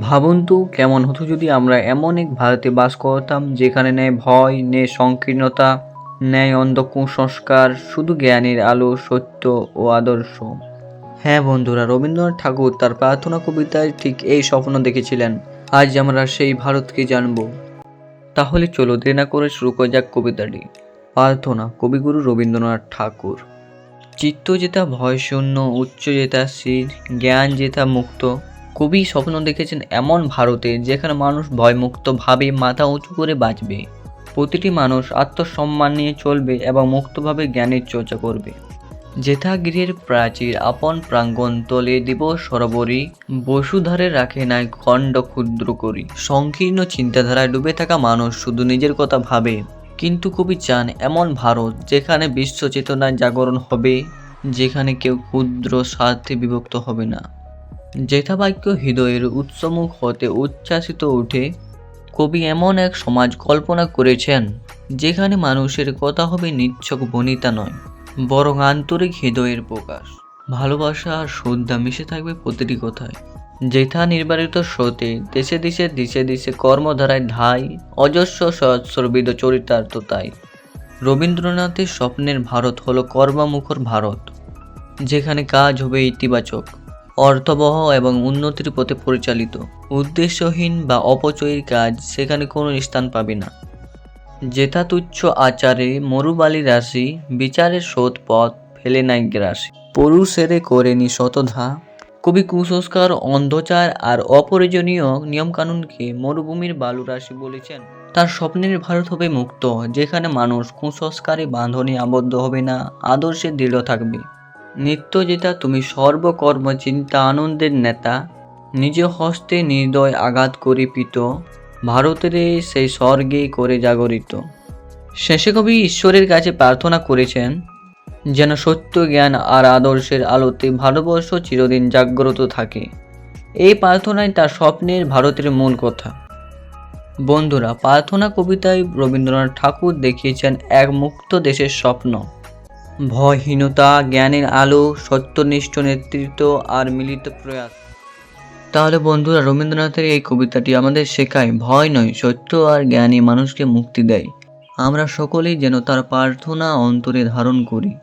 ভাবুন তো কেমন হতো যদি আমরা এমন এক ভারতে বাস করতাম যেখানে নেই ভয় নেই সংকীর্ণতা নেই অন্ধ কুসংস্কার, শুধু জ্ঞানের আলো, সত্য ও আদর্শ। হ্যাঁ বন্ধুরা, রবীন্দ্রনাথ ঠাকুর তার প্রার্থনা কবিতায় ঠিক এই স্বপ্ন দেখেছিলেন। আজ আমরা সেই ভারতকে জানব। তাহলে চলো দেরি না করে শুরু করা যাক কবিতাটি। প্রার্থনা, কবিগুরু রবীন্দ্রনাথ ঠাকুর। চিত্ত যেটা ভয়শূন্য, উচ্চ যেটা স্থির, জ্ঞান যেটা মুক্ত কবি স্বপ্ন দেখেছেন এমন ভারতে যেখানে মানুষ ভয়মুক্তভাবে মাথা উঁচু করে বাঁচবে। প্রতিটি মানুষ আত্মসম্মান নিয়ে চলবে এবং মুক্তভাবে জ্ঞানের চর্চা করবে। যেথা প্রাচীর আপন প্রাঙ্গণ তলে দিব সরবরী, বসুধারে রাখে নাই খণ্ড ক্ষুদ্র করি। সংকীর্ণ চিন্তাধারায় ডুবে থাকা মানুষ শুধু নিজের কথা ভাবে। কিন্তু কবি চান এমন ভারত যেখানে বিশ্ব চেতনায় জাগরণ হবে, যেখানে কেউ ক্ষুদ্র স্বার্থে বিভক্ত হবে না। যেথাবাক্য হৃদয়ের উৎসমুখ হতে উচ্ছ্বাসিত উঠে কবি এমন এক সমাজ কল্পনা করেছেন, যেখানে মানুষের কথা হবে নিচ্ছক বনিতা নয়, বরং আন্তরিক হৃদয়ের প্রকাশ। ভালোবাসা আর শ্রদ্ধা মিশে থাকবে প্রতিটি কথায়। যেথা নির্বারিত স্রোতে দেশে দেশে দিশে দিশে কর্মধারায় ধাই, অজস্র সহস্রবিদ চরিতার্থ তাই। রবীন্দ্রনাথের স্বপ্নের ভারত হলো কর্মমুখর ভারত, যেখানে কাজ হবে ইতিবাচক। অর্থবহ এবং উন্নতির পথে পরিচালিত। উদ্দেশ্যহীন বা অপচয়ের কাজ সেখানে কোনো স্থান পাবে না। যেথা তুচ্ছ আচারে মরুবালি রাশি বিচারের স্রোত পথ ফেলে নাই গ্রাসী। পুরুষেরে করেনি শতধা কবি কুসংস্কার, অন্ধচার আর অপ্রয়োজনীয় নিয়মকানুনকে মরুভূমির বালু রাশি বলেছেন। তার স্বপ্নের ভারত হবে মুক্ত, যেখানে মানুষ কুসংস্কারে বাঁধনে আবদ্ধ হবে না, আদর্শে দৃঢ় থাকবে। নিত্য যেটা তুমি সর্বকর্ম চিন্তা আনন্দের নেতা। নিজ হস্তে নির্দয় আঘাত করি পিত ভারতের সেই স্বর্গে করে জাগরিত। শেষে কবি ঈশ্বরের কাছে প্রার্থনা করেছেন, যেন সত্য জ্ঞান আর আদর্শের আলোতে ভারতবর্ষ চিরদিন জাগ্রত থাকে। এই প্রার্থনায় তার স্বপ্নের ভারতের মূল কথা। বন্ধুরা, প্রার্থনা কবিতায় রবীন্দ্রনাথ ঠাকুর দেখিয়েছেন এক মুক্ত দেশের স্বপ্ন। ভয়হীনতা, জ্ঞানের আলো, সত্যনিষ্ঠ নেতৃত্ব আর মিলিত প্রয়াস। তাহলে বন্ধুরা, রবীন্দ্রনাথের এই কবিতাটি আমাদের শেখায়, ভয় নয়, সত্য আর জ্ঞানী মানুষকে মুক্তি দেয়। আমরা সকলেই যেন তার প্রার্থনা অন্তরে ধারণ করি।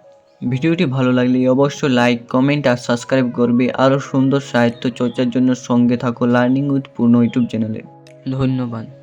ভিডিওটি ভালো লাগলে অবশ্যই লাইক, কমেন্ট আর সাবস্ক্রাইব করবে আরও সুন্দর সাহিত্য চর্চার জন্য সঙ্গে থাকো লার্নিং উইথ পূর্ণ ইউটিউব চ্যানেলে। ধন্যবাদ।